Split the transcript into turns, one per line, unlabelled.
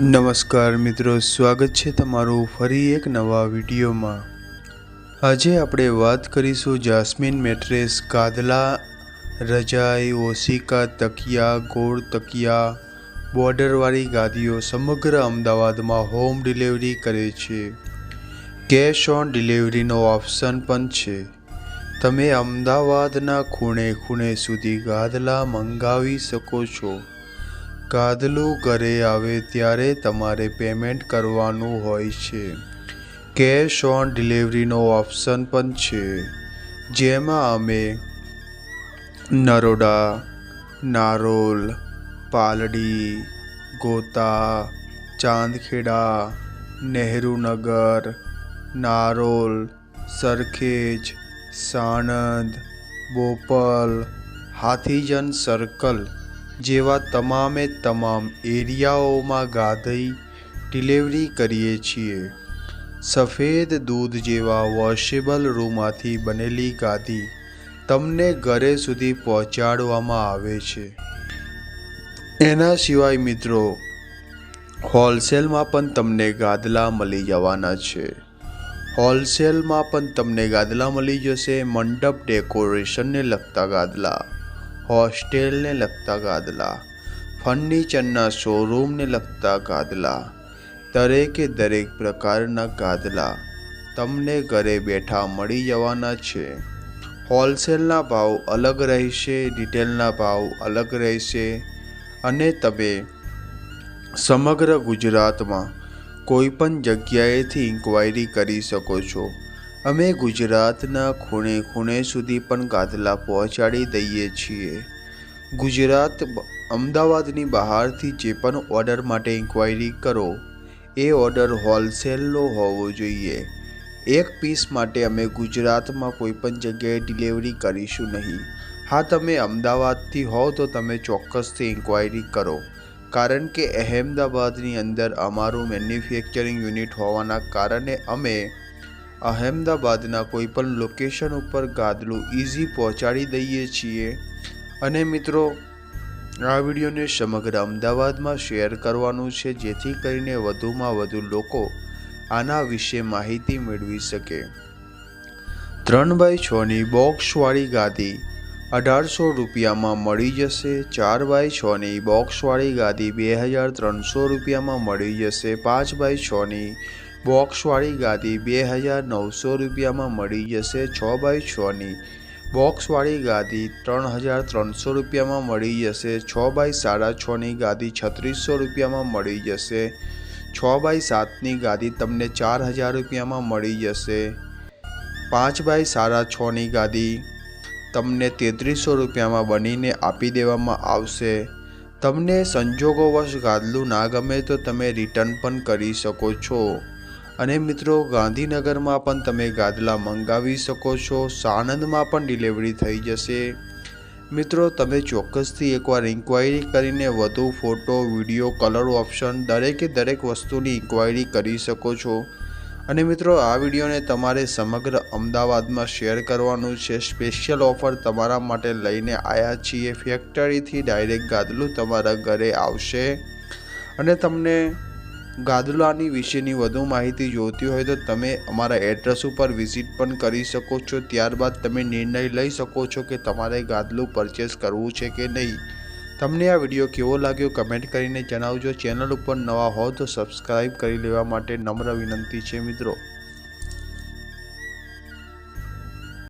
નમસ્કાર મિત્રો, સ્વાગત છે તમારું ફરી એક નવા વિડીયોમાં. આજે આપણે વાત કરીશું જાસ્મિન મેટ્રેસ ગાદલા રજાઈ, ઓશિકા, તકિયા, ગોળ તકિયા, બોર્ડરવાળી ગાદીઓ સમગ્ર અમદાવાદમાં હોમ ડિલિવરી કરે છે. કેશ ઓન ડિલિવરીનો ઓપ્શન પણ છે. તમે અમદાવાદના ખૂણે ખૂણે સુધી ગાદલા મંગાવી શકો છો. ગાદલું ઘરે આવે ત્યારે તમારે પેમેન્ટ કરવાનું હોય છે. કેશ ઓન ડિલિવરીનો ઓપ્શન પણ છે. જેમાં અમે નરોડા, નારોલ, પાલડી, ગોતા, ચાંદખેડા નહેરુનગર નારોલ, સરખેજ, સાણંદ, બોપલ, હાથીજન સર્કલ જેવા તમામે તમામ એરિયાઓમાં ગાધઈ ડિલિવરી કરીએ છીએ. સફેદ દૂધ જેવા વોશેબલ રૂમાંથી બનેલી ગાદી તમને ઘરે સુધી પહોંચાડવામાં આવે છે. એના સિવાય મિત્રો, હોલસેલમાં પણ તમને ગાદલા મળી જવાના છે. હોલસેલમાં પણ તમને ગાદલા મળી જશે, મંડપ ડેકોરેશનને લગતા ગાદલા. હોસ્ટેલને લગતા ગાદલા, ફર્નિચરના શોરૂમને લગતા ગાદલા, દરેકે દરેક પ્રકારના ગાદલા તમને ઘરે બેઠા મળી જવાના છે. હોલસેલના ભાવ અલગ રહેશે, રિટેલના ભાવ અલગ રહેશે અને તમે સમગ્ર ગુજરાતમાં કોઈ પણ જગ્યાએથી ઇન્ક્વાયરી કરી શકો છો. અમે ગુજરાતના ખૂણે ખૂણે સુધી પણ ગાદલા પહોંચાડી દઈએ છીએ. ગુજરાત અમદાવાદની બહારથી જે પણ ઓર્ડર માટે ઇન્ક્વાયરી કરો, એ ઓર્ડર હોલસેલનો હોવો જોઈએ. એક પીસ માટે અમે ગુજરાતમાં કોઈ પણ જગ્યાએ ડિલિવરી કરીશું નહીં. હા, તમે અમદાવાદથી હોવ તો તમે ચોક્કસથી ઇન્ક્વાયરી કરો. કારણ કે અહેમદાબાદની અંદર અમારું મેન્યુફેક્ચરિંગ યુનિટ હોવાના કારણે અમે અહેમદાબાદના કોઈ પણ લોકેશન ઉપર ગાદલું ઇઝી પહોંચાડી દઈએ છીએ. અને મિત્રો, આ વિડીયોને સમગ્ર અમદાવાદમાં શેર કરવાનું છે, જેથી કરીને વધુમાં વધુ લોકો આના વિશે માહિતી મેળવી શકે. ત્રણ બાય છની બોક્સવાળી ગાદી અઢારસો રૂપિયામાં મળી જશે. ચાર બાય છની બોક્સવાળી ગાદી બે હજાર ત્રણસો રૂપિયામાં મળી જશે. પાંચ બાય છની બોક્સવાળી ગાદી બે હજાર નવસો રૂપિયામાં મળી જશે છ બાય છની. બોક્સવાળી ગાદી ત્રણ હજાર ત્રણસો રૂપિયામાં મળી જશે, છ બાય સાડા છની ગાદી છત્રીસો રૂપિયામાં મળી જશે, છ બાય સાતની ગાદી તમને ચાર હજાર રૂપિયામાં મળી જશે, પાંચ બાય સાડા છની ગાદી તમને તેત્રીસો રૂપિયામાં બનીને આપી દેવામાં આવશે. તમને સંજોગોવશ ગાદલું ના ગમે તો તમે રિટર્ન પણ કરી શકો છો. અને મિત્રો, ગાંધીનગરમાં પણ તમે ગાદલા મંગાવી શકો છો. સાણંદમાં પણ ડિલિવરી થઈ જશે. મિત્રો, તમે ચોક્કસથી એકવાર ઇન્ક્વાયરી કરીને વધુ ફોટો વીડિયો કલર ઓપ્શન દરેકે દરેક વસ્તુની ઇન્ક્વાયરી કરી શકો છો. અને મિત્રો, આ વિડીયોને તમારે સમગ્ર અમદાવાદમાં શેર કરવાનું છે. સ્પેશિયલ ઓફર તમારા માટે લઈને આવ્યા છીએ. ફેક્ટરીથી ડાયરેક્ટ ગાદલું તમારા ઘરે આવશે. અને તમને ગાદલાની વિશેની વધુ માહિતી જોઈતી હોય તો તમે અમારા એડ્રેસ ઉપર વિઝિટ પણ કરી શકો છો. ત્યારબાદ તમે નિર્ણય લઈ શકો છો કે તમારે ગાદલું પરચેસ કરવું છે કે નહીં. તમને આ વીડિયો કેવો લાગ્યો કમેન્ટ કરીને જણાવજો. ચેનલ ઉપર નવા હો તો સબસ્ક્રાઈબ કરી લેવા માટે નમ્ર વિનંતી છે મિત્રો.